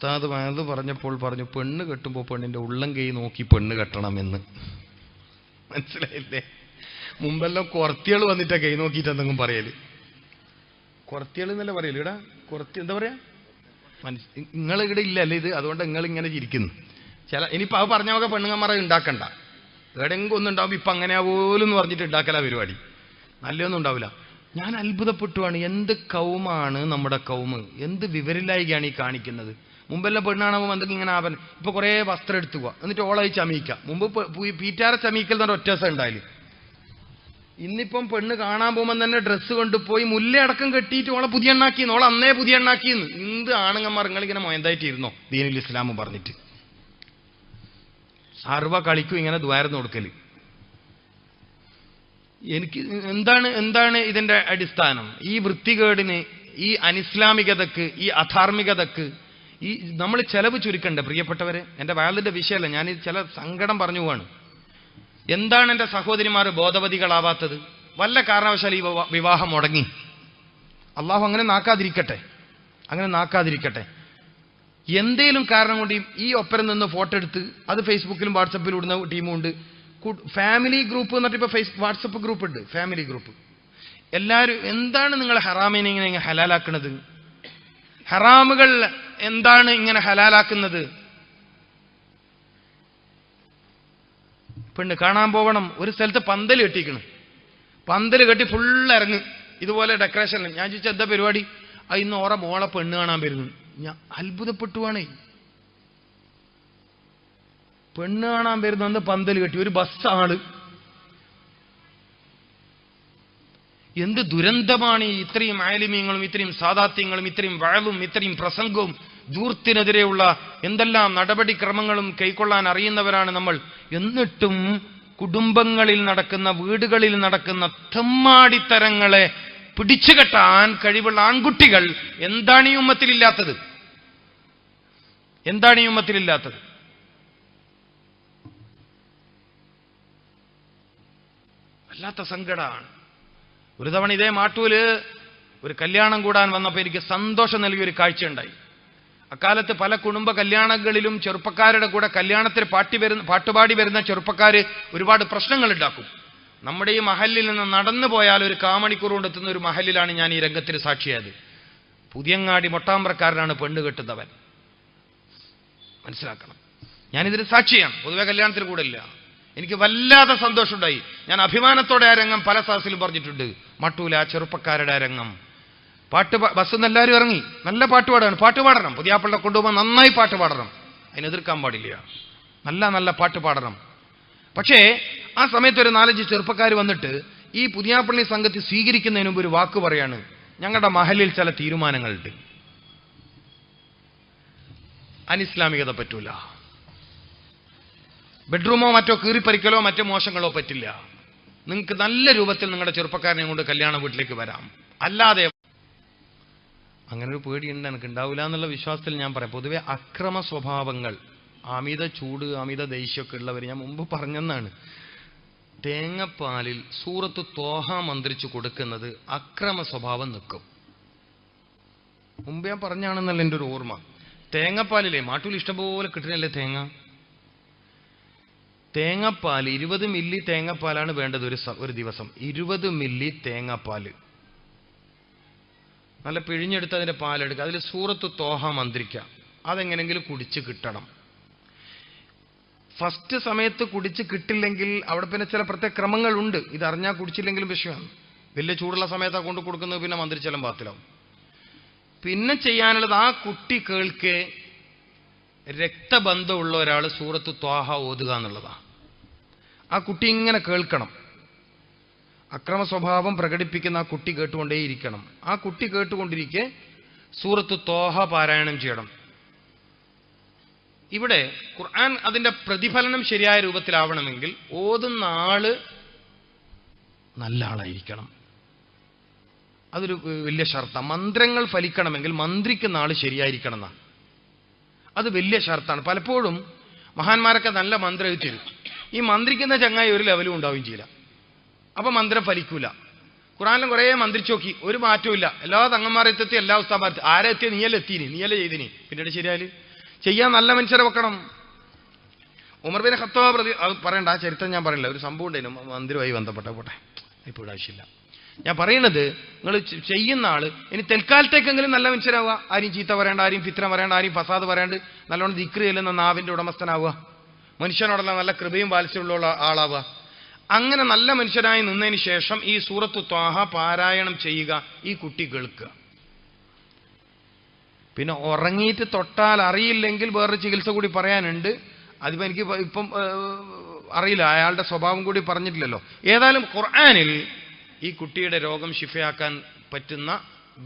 ഉസ്താദ് വയത് പറഞ്ഞപ്പോൾ പറഞ്ഞു പെണ്ണ് കെട്ടുമ്പോൾ പെണ്ണിന്റെ ഉള്ളം കൈ നോക്കി പെണ്ണ് കെട്ടണമെന്ന്. മനസ്സിലായില്ലേ? മുമ്പെല്ലാം കുറത്തികൾ വന്നിട്ടാ കൈ നോക്കിയിട്ട് എന്തെങ്കിലും പറയൽ. കുറത്തികൾ എന്നല്ല പറയൽ? ഇടാ കുറത്തി എന്താ പറയാ? നിങ്ങൾ ഇവിടെ ഇല്ലല്ലേ ഇത്? അതുകൊണ്ട് നിങ്ങൾ ഇങ്ങനെ ചിരിക്കുന്നു. ചില ഇനിയിപ്പോൾ അത് പറഞ്ഞ പെണ്ണുങ്ങന്മാരെ ഉണ്ടാക്കണ്ട എവിടെയെങ്കിലും ഒന്നും ഉണ്ടാവും ഇപ്പൊ അങ്ങനെ പോലും എന്ന് പറഞ്ഞിട്ട് ഉണ്ടാക്കല പരിപാടി. നല്ലൊന്നും ഉണ്ടാവില്ല ഞാൻ അത്ഭുതപ്പെട്ടുവാണ്. എന്ത് കൗമാണ് നമ്മുടെ കൗമ്? എന്ത് വിവരില്ലായികയാണ് ഈ കാണിക്കുന്നത്? മുമ്പെല്ലാം പെണ്ണാണാകുമ്പോൾ എന്തൊക്കെ ഇങ്ങനെ ആവൻ ഇപ്പൊ കുറെ വസ്ത്രം എടുത്തു പോവാ. എന്നിട്ട് ഓളായി ചമീക്ക മുമ്പ് പീറ്റാറെ ചമയിക്കൽ തന്നെ ഒറ്റസം ഉണ്ടായില്ല ഇന്നിപ്പം പെണ്ണ് കാണാൻ പോകുമ്പോൾ തന്നെ ഡ്രസ്സ് കൊണ്ടുപോയി മുല്ലയടക്കം കെട്ടിയിട്ട് ഓളെ പുതിയ എണ്ണാക്കിയെന്ന് ഓളെ അന്നേ പുതിയ എണ്ണാക്കിയെന്ന് എന്ത് ആണുങ്ങന്മാർ നിങ്ങളിങ്ങനെ മൊയന്തായിട്ടിരുന്നോ? ദീനുൽ ഇസ്ലാം പറഞ്ഞിട്ട്. സർവ കളിക്കും ഇങ്ങനെ ദ്വാരം കൊടുക്കൽ. എനിക്ക് എന്താണ് എന്താണ് ഇതിന്റെ അടിസ്ഥാനം? ഈ വൃത്തികേടിന് ഈ അനിസ്ലാമികതക്ക് ഈ അധാർമികതക്ക് ഈ നമ്മൾ ചെലവ് ചുരുക്കണ്ടേ പ്രിയപ്പെട്ടവരെ? എന്റെ വയലിന്റെ വിഷയമല്ല ഞാൻ ചില സങ്കടം പറഞ്ഞു പോവാണ്. എന്താണ് എന്റെ സഹോദരിമാർ ബോധവതികളാവാത്തത്? വല്ല കാരണവശാൽ ഈ വിവാഹം മുടങ്ങി. അള്ളാഹു അങ്ങനെ നാക്കാതിരിക്കട്ടെ. അങ്ങനെ നാക്കാതിരിക്കട്ടെ. എന്തേലും കാരണം കൊണ്ട് ഈ- ഒപ്പരം നിന്ന് ഫോട്ടോ എടുത്ത് അത് ഫേസ്ബുക്കിലും വാട്സപ്പിലും ഇടുന്ന ടീമുണ്ട്. ഫാമിലി ഗ്രൂപ്പ് എന്നിട്ട് ഇപ്പൊ ഫേസ് വാട്സപ്പ് ഗ്രൂപ്പ് ഉണ്ട് ഫാമിലി ഗ്രൂപ്പ്. എല്ലാവരും എന്താണ് നിങ്ങൾ ഹറാമിനെ ഇങ്ങനെ ഹലാലാക്കുന്നത് ഹറാമുകൾ എന്താണ് ഇങ്ങനെ ഹലാലാക്കുന്നത്? പെണ്ണ് കാണാൻ പോകണം ഒരു സ്ഥലത്ത് പന്തൽ കെട്ടിക്കണം പന്തൽ കെട്ടി ഫുള്ള് ഇറങ്ങും. ഇതുപോലെ ഡെക്കറേഷൻ ഞാൻ ചോദിച്ചാൽ എന്താ പരിപാടി? ആ ഇന്ന് ഓറ മോളെ പെണ്ണ് കാണാൻ വരുന്നു. ഞാൻ അത്ഭുതപ്പെട്ടുവാണേ. പെണ്ണ് കാണാൻ വരുന്ന പന്തൽ കെട്ടി. ഒരു ബസ് ആൾ എന്ത് ദുരന്തമാണ് ഈ ഇത്രയും ആലിമ്യങ്ങളും ഇത്രയും സാധാത്യങ്ങളും ഇത്രയും വഴവും ഇത്രയും പ്രസംഗവും. ദൂർത്തിനെതിരെയുള്ള എന്തെല്ലാം നടപടിക്രമങ്ങളും കൈക്കൊള്ളാൻ അറിയുന്നവരാണ് നമ്മൾ. എന്നിട്ടും കുടുംബങ്ങളിൽ നടക്കുന്ന വീടുകളിൽ നടക്കുന്ന തെമ്മാടിത്തരങ്ങളെ പിടിച്ചുകെട്ടാൻ കഴിവുള്ള ആൺകുട്ടികൾ എന്താണ് ഈ ഉമ്മത്തിലില്ലാത്തത്? എന്താണ് ഈ ഉമ്മത്തിലില്ലാത്തത്? വല്ലാത്ത സങ്കടമാണ് ഒരു തവണ ഇതേ മാട്ടൂൽ ഒരു കല്യാണം കൂടാൻ വന്നപ്പോൾ എനിക്ക് സന്തോഷം നൽകിയ ഒരു കാഴ്ചയുണ്ടായി. അക്കാലത്ത് പല കുടുംബ കല്യാണങ്ങളിലും ചെറുപ്പക്കാരുടെ കൂടെ കല്യാണത്തിന് പാട്ടി വരുന്ന പാട്ടുപാടി വരുന്ന ചെറുപ്പക്കാര് ഒരുപാട് പ്രശ്നങ്ങൾ ഉണ്ടാക്കും. നമ്മുടെ ഈ മഹലിൽ നിന്ന് നടന്നു പോയാൽ ഒരു കാമണിക്കൂർ കൊണ്ടെത്തുന്ന ഒരു മഹലിലാണ് ഞാൻ ഈ രംഗത്തിന് സാക്ഷിയായത്. പുതിയങ്ങാടി മൊട്ടാമ്പ്രക്കാരനാണ് പെണ്ണ് കെട്ടുന്നവൻ. മനസ്സിലാക്കണം. ഞാനിതിന് സാക്ഷിയാണ്. പൊതുവെ കല്യാണത്തിന് കൂടെ ഇല്ല. എനിക്ക് വല്ലാതെ സന്തോഷമുണ്ടായി. ഞാൻ അഭിമാനത്തോടെ ആ രംഗം പല സദസ്സിലും പറഞ്ഞിട്ടുണ്ട്. മട്ടൂല ചെറുപ്പക്കാരുടെ രംഗം. പാട്ട് ബസ് ബസ്സിൽ എല്ലാവരും ഇറങ്ങി. നല്ല പാട്ട് പാടാണ് പാട്ട് പാടണം. പുതിയാപ്പിള്ള കൊണ്ടുപോകാൻ നന്നായി പാട്ട് പാടണം. അതിനെതിർക്കാൻ പാടില്ല. നല്ല നല്ല പാട്ട് പാടണം. പക്ഷേ ആ സമയത്ത് ഒരു നാലഞ്ച് ചെറുപ്പക്കാർ വന്നിട്ട് ഈ പുതിയാപ്പള്ളി സംഘത്തെ സ്വീകരിക്കുന്നതിന് മുമ്പ് ഒരു വാക്ക് പറയാണ്. ഞങ്ങളുടെ മഹലിൽ ചില തീരുമാനങ്ങളുണ്ട്. അനിസ്ലാമികത പറ്റൂല. ബെഡ്റൂമോ മറ്റോ കീറിപ്പറിക്കലോ മറ്റോ മോശങ്ങളോ പറ്റില്ല. നിങ്ങൾക്ക് നല്ല രൂപത്തിൽ നിങ്ങളുടെ ചെറുപ്പക്കാരനെ കൊണ്ട് കല്യാണ വീട്ടിലേക്ക് വരാം. അല്ലാതെ അങ്ങനെ ഒരു പേടിയുണ്ട് എനിക്ക് ഉണ്ടാവില്ല എന്നുള്ള വിശ്വാസത്തിൽ ഞാൻ പറയാം. പൊതുവെ അക്രമ സ്വഭാവങ്ങൾ അമിത ചൂട് അമിത ദേഷ്യമൊക്കെ ഉള്ളവർ ഞാൻ മുമ്പ് പറഞ്ഞെന്നാണ്. തേങ്ങപ്പാലിൽ സൂറത്ത് തോഹ മന്ത്രിച്ചു കൊടുക്കുന്നത് അക്രമ സ്വഭാവം നിൽക്കും. മുമ്പ് ഞാൻ പറഞ്ഞാണെന്നല്ല എന്റെ ഒരു ഓർമ്മ. തേങ്ങപ്പാലില്ലേ മാട്ടൂൽ ഇഷ്ടംപോലെ കിട്ടണല്ലേ തേങ്ങ? തേങ്ങാപ്പാൽ ഇരുപത് മില്ലി തേങ്ങാപ്പാലാണ് വേണ്ടത് ഒരു ഒരു ദിവസം. ഇരുപത് മില്ലി തേങ്ങാപ്പാൽ നല്ല പിഴിഞ്ഞെടുത്ത് അതിന്റെ പാലെടുക്കുക. അതിൽ സൂറത്ത് തോഹ മന്ത്രിക്കുക. അതെങ്ങനെങ്കിലും കുടിച്ച് കിട്ടണം. ഫസ്റ്റ് സമയത്ത് കുടിച്ച് കിട്ടില്ലെങ്കിൽ അവിടെ പിന്നെ ചില പ്രത്യേക ക്രമങ്ങളുണ്ട്. ഇതറിഞ്ഞാൽ കുടിച്ചില്ലെങ്കിലും വിഷയമാണ്. വലിയ ചൂടുള്ള സമയത്താണ് കൊണ്ട് കൊടുക്കുന്നത് പിന്നെ മന്ത്രിച്ചെല്ലാം പാത്തിലാവും പിന്നെ ചെയ്യാനുള്ളത് ആ കുട്ടി കേൾക്കെ രക്തബന്ധമുള്ള ഒരാൾ സൂറത്ത് ത്വാഹ ഓതുക എന്നുള്ളതാണ് ആ കുട്ടി ഇങ്ങനെ കേൾക്കണം. അക്രമ സ്വഭാവം പ്രകടിപ്പിക്കുന്ന ആ കുട്ടി കേട്ടുകൊണ്ടേയിരിക്കണം. ആ കുട്ടി കേട്ടുകൊണ്ടിരിക്കെ സൂറത്ത് തോഹ പാരായണം ചെയ്യണം. ഇവിടെ ഖുർആൻ അതിന്റെ പ്രതിഫലനം ശരിയായ രൂപത്തിലാവണമെങ്കിൽ ഓതുന്ന ആൾ നല്ല ആളായിരിക്കണം. അതൊരു വലിയ ഷർത്ത. മന്ത്രങ്ങൾ ഫലിക്കണമെങ്കിൽ മന്ത്രിക്കുന്ന ആൾ ശരിയായിരിക്കണം എന്നാണ് അത് വലിയ ഷർത്താണ്. പലപ്പോഴും മഹാന്മാരൊക്കെ നല്ല മന്ത്രം എഴുതി ഈ മന്ത്രിക്കുന്ന ചങ്ങായി ഒരു ലെവലും ഉണ്ടാവുകയും ചെയ്യില്ല. അപ്പൊ മന്ത്രം ഫലിക്കൂല. ഖുറാനിലും കുറേ മന്ത്രിച്ചു നോക്കി. ഒരു മാറ്റവും എല്ലാ തങ്ങന്മാരെ എത്തി എല്ലാ ഉസ്താമാരെ ആരെ എത്തിയ? നീയല്ലേ എത്തീനി? നീയല്ലേ ചെയ്തിനി? പിന്നീട് ശരിയാൽ ചെയ്യാൻ നല്ല മനുഷ്യരെ വെക്കണം. ഉമർ ബിൻ ഖത്താബ് പ്രതി പറയണ്ട ആ ചരിത്രം ഞാൻ പറയില്ല ഒരു സംഭവം ഉണ്ടായിരുന്നു മന്ത്രിയുമായി ബന്ധപ്പെട്ട പോട്ടെ. ഇപ്പോൾ ആവശ്യമില്ല. ഞാൻ പറയുന്നത് നിങ്ങൾ ചെയ്യുന്ന ആൾ ഇനി തൽക്കാലത്തേക്കെങ്കിലും നല്ല മനുഷ്യരാവുക. ആരും ചീത്ത പറയേണ്ട ആരും ഫിത്ര പറയേണ്ട ആരും ഫസാദ് പറയാണ്ട്. നല്ലോണം ദിക്രി ചെല്ലുന്ന നാവിന്റെ ഉടമസ്ഥനാവുക. മനുഷ്യനോടുള്ള നല്ല കൃപയും വാത്സ്യമുള്ള ആളാവുക. അങ്ങനെ നല്ല മനുഷ്യനായി നിന്നതിന് ശേഷം ഈ സൂറത്ത് ത്വാഹ പാരായണം ചെയ്യുക ഈ കുട്ടി കേൾക്കുക. പിന്നെ ഉറങ്ങിയിട്ട് തൊട്ടാൽ അറിയില്ലെങ്കിൽ വേറൊരു ചികിത്സ കൂടി പറയാനുണ്ട്. അതിപ്പോ എനിക്ക് ഇപ്പം അറിയില്ല അയാളുടെ സ്വഭാവം കൂടി പറഞ്ഞിട്ടില്ലല്ലോ. ഏതായാലും ഖുർആാനിൽ ഈ കുട്ടിയുടെ രോഗം ശിഫയാക്കാൻ പറ്റുന്ന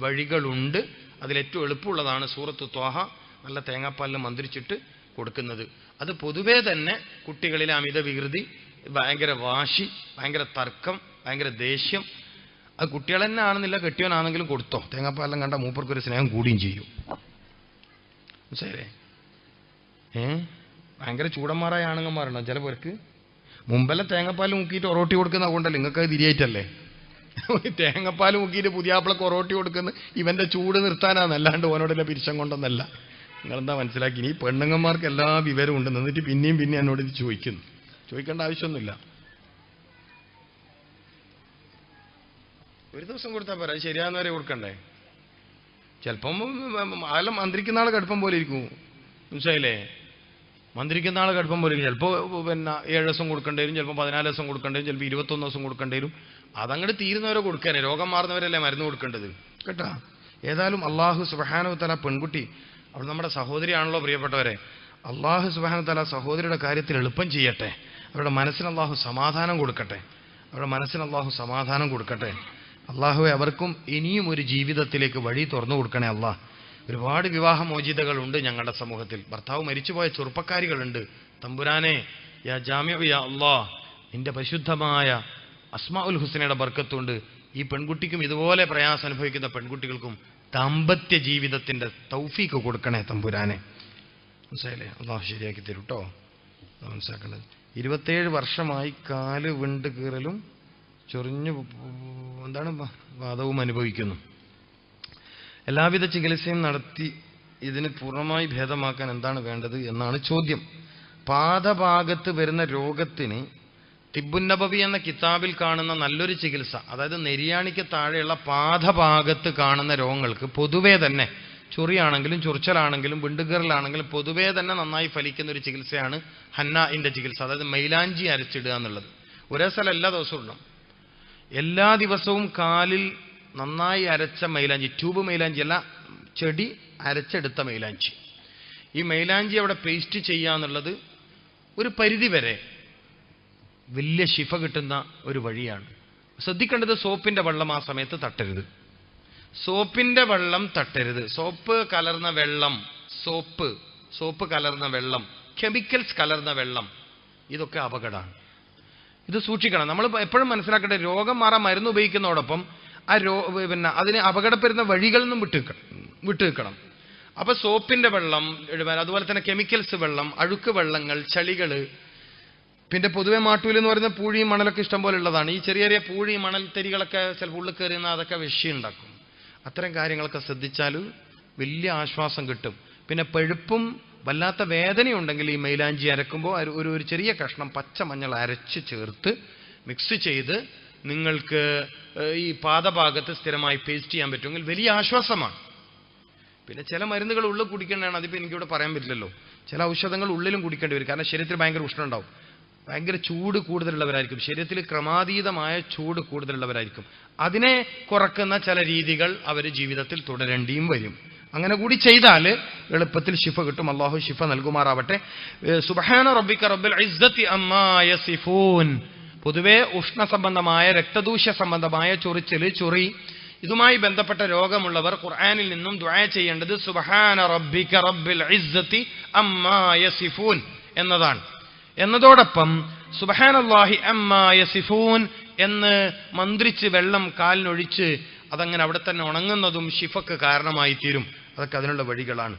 വഴികളുണ്ട്. അതിലേറ്റവും എളുപ്പമുള്ളതാണ് സൂറത്ത് ത്വാഹ നല്ല തേങ്ങാപ്പാലിൽ മന്ത്രിച്ചിട്ട് കൊടുക്കുന്നത്. അത് പൊതുവേ തന്നെ കുട്ടികളിലെ അമിത വികൃതി ഭയങ്കര വാശി ഭയങ്കര തർക്കം ഭയങ്കര ദേഷ്യം. അത് കുട്ടികൾ തന്നെ ആണെന്നില്ല കെട്ടിയവനാണെങ്കിലും കൊടുത്തോ. തേങ്ങാപ്പാലം കണ്ട മൂപ്പർക്കൊരു സ്നേഹം കൂടുകയും ചെയ്യും. മനസ്സിലായില്ലേ? ഏ? ഭയങ്കര ചൂടന്മാരായ ആണുങ്ങന്മാരുണ്ടോ ചില പേർക്ക് മുമ്പെല്ലാം തേങ്ങാപ്പാൽ മുക്കിയിട്ട് ഒറോട്ടി കൊടുക്കുന്ന കൊണ്ടല്ലേ? നിങ്ങൾക്ക് അത് തിരിയായിട്ടല്ലേ? തേങ്ങാപ്പാൽ മുക്കിയിട്ട് പുതിയാപ്പിളക്ക് ഒറോട്ടി കൊടുക്കുന്ന ഇവന്റെ ചൂട് നിർത്താനാണ് അല്ലാണ്ട് ഓനോടുള്ള പിരിച്ചം കൊണ്ടൊന്നല്ല. നിങ്ങളെന്താ മനസ്സിലാക്കി? ഇനി പെണ്ണുങ്ങന്മാർക്ക് എല്ലാ വിവരവും ഉണ്ട്. നിന്നിട്ട് പിന്നെയും പിന്നെ എന്നോട് ഇത് ചോദിക്കുന്നു. ചോദിക്കേണ്ട ആവശ്യമൊന്നുമില്ല. ഒരു ദിവസം കൊടുത്താൽ പോരാ ശരിയാകുന്നവരെ കൊടുക്കണ്ടേ? ചിലപ്പം അല്ല മന്ത്രിക്കുന്ന ആൾ കടുപ്പം പോലെ ഇരിക്കും. മനസ്സിലായില്ലേ? മന്ത്രിക്കുന്ന ആൾ കടുപ്പം പോലെ ഇരിക്കും. ചിലപ്പോൾ പിന്നെ ഏഴ് ദിവസം കൊടുക്കേണ്ടി വരും ചിലപ്പോൾ പതിനാല് ദിവസം കൊടുക്കേണ്ടി വരും ചിലപ്പോൾ ഇരുപത്തൊന്ന് ദിവസം കൊടുക്കേണ്ടി വരും. അതങ്ങോട്ട് തീരുന്നവരെ കൊടുക്കാനേ രോഗം മാറുന്നവരല്ലേ മരുന്ന് കൊടുക്കേണ്ടത്? കേട്ടാ? ഏതായാലും അള്ളാഹു സുബഹാനുത്തല തല പെൺകുട്ടി അവൾ നമ്മുടെ സഹോദരിയാണല്ലോ പ്രിയപ്പെട്ടവരെ. അള്ളാഹു സുബഹാനുത്തല തല സഹോദരിയുടെ കാര്യത്തിൽ എളുപ്പം ചെയ്യട്ടെ. അവരുടെ മനസ്സിന് അള്ളാഹു സമാധാനം കൊടുക്കട്ടെ. അവരുടെ മനസ്സിന് അള്ളാഹു സമാധാനം കൊടുക്കട്ടെ. അള്ളാഹുവെ അവർക്കും ഇനിയും ഒരു ജീവിതത്തിലേക്ക് വഴി തുറന്നു കൊടുക്കണേ അള്ളാഹ് ഒരുപാട് വിവാഹമോചിതകളുണ്ട് ഞങ്ങളുടെ സമൂഹത്തിൽ. ഭർത്താവ് മരിച്ചുപോയ ചെറുപ്പക്കാരികളുണ്ട്. തമ്പുരാനെ യാ ജാമ്യ യാ അള്ളാ നിന്റെ പരിശുദ്ധമായ അസ്മാ ഉൽ ഹുസനയുടെ ബർക്കത്തുണ്ട്. ഈ പെൺകുട്ടിക്കും ഇതുപോലെ പ്രയാസം അനുഭവിക്കുന്ന പെൺകുട്ടികൾക്കും ദാമ്പത്യ ജീവിതത്തിന്റെ തൗഫീക്ക് കൊടുക്കണേ തമ്പുരാനെ. മനസ്സിലായില്ലേ? അള്ളാഹു ശരിയാക്കി തരൂട്ടോ മനസ്സിലാക്കേണ്ടത്. ഇരുപത്തേഴ് വർഷമായി കാൽ വിണ്ട് കീറലും ചൊറിഞ്ഞു എന്താണ് വാദവും അനുഭവിക്കുന്നു. എല്ലാവിധ ചികിത്സയും നടത്തി ഇതിന് പൂർണമായി ഭേദമാക്കാൻ എന്താണ് വേണ്ടത് എന്നാണ് ചോദ്യം. പാദഭാഗത്ത് വരുന്ന രോഗത്തിന് തിബുന്നബവി എന്ന കിതാബിൽ കാണുന്ന നല്ലൊരു ചികിത്സ അതായത് നെരിയാണിക്ക് താഴെയുള്ള പാദഭാഗത്ത് കാണുന്ന രോഗങ്ങൾക്ക് പൊതുവേ തന്നെ ചൊറിയാണെങ്കിലും ചൊറിച്ചലാണെങ്കിലും വിണ്ടുകീറലാണെങ്കിലും പൊതുവേ തന്നെ നന്നായി ഫലിക്കുന്ന ഒരു ചികിത്സയാണ് ഹന്നാഇന്റെ ചികിത്സ അതായത് മൈലാഞ്ചി അരച്ചിടുക എന്നുള്ളത്. ഒരേ സ്ഥലം എല്ലാ ദിവസവും ഇടണം. എല്ലാ ദിവസവും കാലിൽ നന്നായി അരച്ച മൈലാഞ്ചി ട്യൂബ് മൈലാഞ്ചി അല്ല ചെടി അരച്ചെടുത്ത മൈലാഞ്ചി. ഈ മൈലാഞ്ചി അവിടെ പേസ്റ്റ് ചെയ്യുക എന്നുള്ളത് ഒരു പരിധി വരെ വലിയ ശിഫ കിട്ടുന്ന ഒരു വഴിയാണ്. ശ്രദ്ധിക്കേണ്ടത് സോപ്പിന്റെ വെള്ളം ആ സമയത്ത് തട്ടരുത്. സോപ്പിന്റെ വെള്ളം തട്ടരുത്. സോപ്പ് കലർന്ന വെള്ളം സോപ്പ് സോപ്പ് കലർന്ന വെള്ളം കെമിക്കൽസ് കലർന്ന വെള്ളം ഇതൊക്കെ അപകടമാണ് ഇത് സൂക്ഷിക്കണം. നമ്മൾ എപ്പോഴും മനസ്സിലാക്കേണ്ട രോഗം മാറാൻ മരുന്ന് ഉപയോഗിക്കുന്നതോടൊപ്പം ആ രോ പിന്നെ അതിന് അപകടപ്പെടുന്ന വഴികളൊന്നും വിട്ടു വിട്ടു നിൽക്കണം. അപ്പൊ സോപ്പിന്റെ വെള്ളം അതുപോലെ തന്നെ കെമിക്കൽസ് വെള്ളം അഴുക്ക് വെള്ളങ്ങൾ ചളികൾ പിന്നെ പൊതുവെ മാട്ടൂൽ എന്ന് പറയുന്ന പൂഴിയും മണലൊക്കെ ഇഷ്ടം പോലെ ഉള്ളതാണ്. ഈ ചെറിയ ചെറിയ പൂഴി മണൽ തരികളൊക്കെ ചിലപ്പോൾ ഉള്ളിൽ കയറുന്ന അതൊക്കെ വിഷയുണ്ടാക്കും അത്തരം കാര്യങ്ങളൊക്കെ ശ്രദ്ധിച്ചാൽ വലിയ ആശ്വാസം കിട്ടും. പിന്നെ പഴുപ്പും വല്ലാത്ത വേദനയുണ്ടെങ്കിൽ ഈ മൈലാഞ്ചി അരക്കുമ്പോൾ ഒരു ഒരു ചെറിയ കഷ്ണം പച്ച മഞ്ഞൾ അരച്ച് ചേർത്ത് മിക്സ് ചെയ്ത് നിങ്ങൾക്ക് ഈ പാദഭാഗത്ത് സ്ഥിരമായി പേസ്റ്റ് ചെയ്യാൻ പറ്റുമെങ്കിൽ വലിയ ആശ്വാസമാണ്. പിന്നെ ചില മരുന്നുകൾ ഉള്ളിൽ കുടിക്കേണ്ടതാണ്. അതിപ്പോൾ എനിക്കിവിടെ പറയാൻ പറ്റില്ലല്ലോ. ചില ഔഷധങ്ങൾ ഉള്ളിലും കുടിക്കേണ്ടി വരും. കാരണം ശരീരത്തിൽ ഭയങ്കര ഉഷ്ണം ഉണ്ടാവും ഭയങ്കര ചൂട് കൂടുതലുള്ളവരായിരിക്കും. ശരീരത്തിൽ ക്രമാതീതമായ ചൂട് കൂടുതലുള്ളവരായിരിക്കും. അതിനെ കുറക്കുന്ന ചില രീതികൾ അവർ ജീവിതത്തിൽ തുടരേണ്ടിയും വരും. അങ്ങനെ കൂടി ചെയ്താൽ എളുപ്പത്തിൽ ശിഫ കിട്ടും. അള്ളാഹു ശിഫ നൽകുമാറാവട്ടെ. സുബഹാന സുബ്ഹാന റബ്ബിക റബ്ബിൽ ഇസ്സത്തി പൊതുവെ ഉഷ്ണ സംബന്ധമായ രക്തദൂഷ്യ സംബന്ധമായ ചൊറിച്ചിൽ ചൊറി ഇതുമായി ബന്ധപ്പെട്ട രോഗമുള്ളവർ ഖുർആാനിൽ നിന്നും ദ്വായ ചെയ്യേണ്ടത് സുബ്ഹാന റബ്ബിക്ക റബ്ബിൽ ഇസ്സത്തി എന്നതാണ്. എന്നതോടൊപ്പം സുബ്ഹാനല്ലാഹി അമ്മ യസിഫൂൻ എന്ന് മന്ത്രിച്ച് വെള്ളം കാലിനൊഴിച്ച് അതങ്ങനെ അവിടെ തന്നെ ഉണങ്ങുന്നതും ഷിഫക്ക് കാരണമായി തീരും അതൊക്കെ അതിനുള്ള വഴികളാണ്.